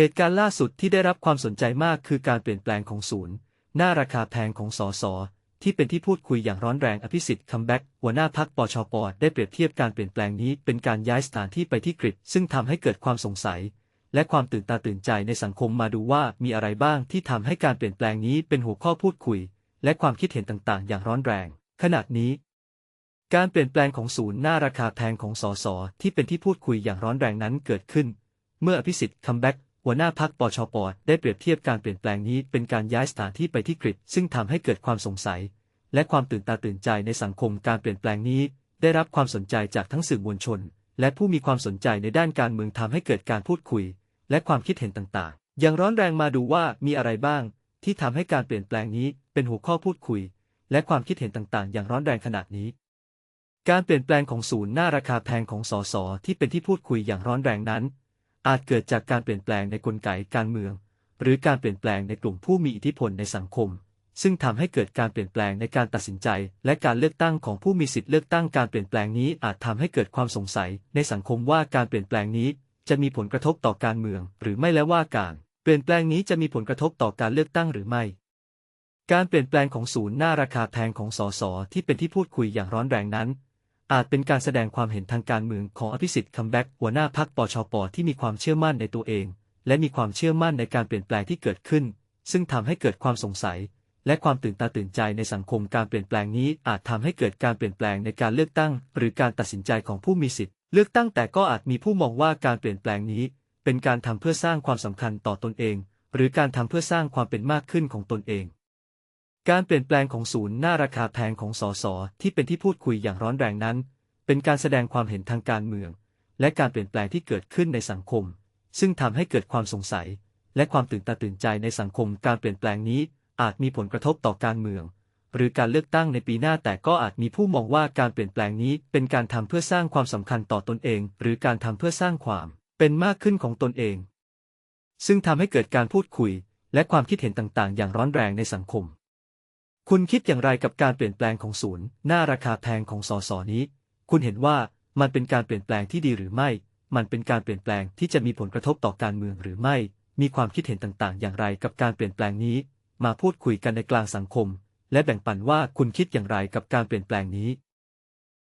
เหตุการณ์ล่าสุดที่ได้รับความสนใจมากคือการเปลี่ยนแปลงของศูนย์ หน้าราคาแพงของสสที่เป็นที่พูดคุยอย่างร้อนแรงอภิสิทธิ์คัมแบ็กหัวหน้าพักปชปได้เปรียบเทียบการเปลี่ยนแปลงนี้เป็นการย้ายสถานที่ไปที่กริดซึ่งทำให้เกิดความสงสัย และความตื่นตาตื่นใจในสังคมมาดูว่ามีอะไรบ้างที่ทำให้การเปลี่ยนแปลงนี้เป็นหัวข้อพูดคุย และความคิดเห็นต่างๆ อย่างร้อนแรง ขณะนี้ การเปลี่ยนแปลงของศูนย์หน้าราคาแพงของสสที่เป็นที่พูดคุยอย่างร้อนแรงนั้นเกิดขึ้น เมื่ออภิสิทธิ์คัมแบ็ก หัวหน้าพักปชป ได้เปรียบเทียบการเปลี่ยนแปลงนี้เป็นการย้ายสถานที่ไปที่กริดซึ่งทำให้เกิดความสงสัย และความตื่นตาตื่นใจในสังคมการเปลี่ยนแปลงนี้ ได้รับความสนใจจากทั้งสื่อมวลชน และผู้มีความสนใจในด้านการเมืองทำให้เกิดการพูดคุย และความคิดเห็นต่างๆ อย่างร้อนแรงมาดูว่ามีอะไรบ้าง ที่ทำให้การเปลี่ยนแปลงนี้เป็นหัวข้อพูดคุย และความคิดเห็นต่างๆ อย่างร้อนแรงขนาดนี้ การเปลี่ยนแปลงของศูนย์หน้าราคาแพงของสสที่เป็นที่พูดคุยอย่างร้อนแรงนั้น อาจเกิดจากการเปลี่ยนแปลงในกลไกการเมือง หรือการเปลี่ยนแปลงในกลุ่มผู้มีอิทธิพลในสังคม ซึ่งทำให้เกิดการเปลี่ยนแปลงในการตัดสินใจ และการเลือกตั้งของผู้มีสิทธิเลือกตั้งการเปลี่ยนแปลงนี้อาจทำให้เกิดความสงสัย ในสังคมว่าการเปลี่ยนแปลงนี้ จะมีผลกระทบต่อการเมือง หรือไม่และว่าการ เปลี่ยนแปลงนี้จะมีผลกระทบต่อการเลือกตั้งหรือไม่ การเปลี่ยนแปลงของศูนย์หน้าราคาแพงของสสที่เป็นที่พูดคุยอย่างร้อนแรงนั้น อาจเป็นการแสดงความเห็นทางการเมืองของอภิสิทธิ์คัมแบ็กหัวหน้าพรรคปชปที่มีความเชื่อมั่นในตัวเอง และมีความเชื่อมั่นในการเปลี่ยนแปลงที่เกิดขึ้น ซึ่งทำให้เกิดความสงสัย และความตื่นตาตื่นใจในสังคมการเปลี่ยนแปลงนี้อาจทำให้เกิดการเปลี่ยนแปลงในการเลือกตั้ง หรือการตัดสินใจของผู้มีสิทธิ์เลือกตั้งแต่ก็อาจมีผู้มองว่าการเปลี่ยนแปลงนี้ เป็นการทำเพื่อสร้างความสำคัญต่อตนเอง หรือการทำเพื่อสร้างความเป็นมากขึ้นของตนเอง การเปลี่ยนแปลงของศูนย์หน้าราคาแพงของสสที่เป็นที่พูดคุยอย่างร้อนแรงนั้น เป็นการแสดงความเห็นทางการเมือง และการเปลี่ยนแปลงที่เกิดขึ้นในสังคม ซึ่งทำให้เกิดความสงสัย และความตื่นตาตื่นใจในสังคม การเปลี่ยนแปลงนี้อาจมีผลกระทบต่อการเมือง หรือการเลือกตั้งในปีหน้าแต่ก็อาจมีผู้มองว่าการเปลี่ยนแปลงนี้เป็นการทำเพื่อสร้างความสำคัญต่อตนเอง หรือการทำเพื่อสร้างความเป็นมากขึ้นของตนเอง ซึ่งทำให้เกิดการพูดคุย และความคิดเห็นต่างๆ อย่างร้อนแรงในสังคม คุณคิดอย่างไรกับการเปลี่ยนแปลงของศูนย์ หน้าราคาแพงของสสนี้ คุณเห็นว่ามันเป็นการเปลี่ยนแปลงที่ดีหรือไม่ มันเป็นการเปลี่ยนแปลงที่จะมีผลกระทบต่อการเมืองหรือไม่ มีความคิดเห็นต่างๆ อย่างไรกับการเปลี่ยนแปลงนี้ มาพูดคุยกันในกลางสังคม และแบ่งปันว่าคุณคิดอย่างไรกับการเปลี่ยนแปลงนี้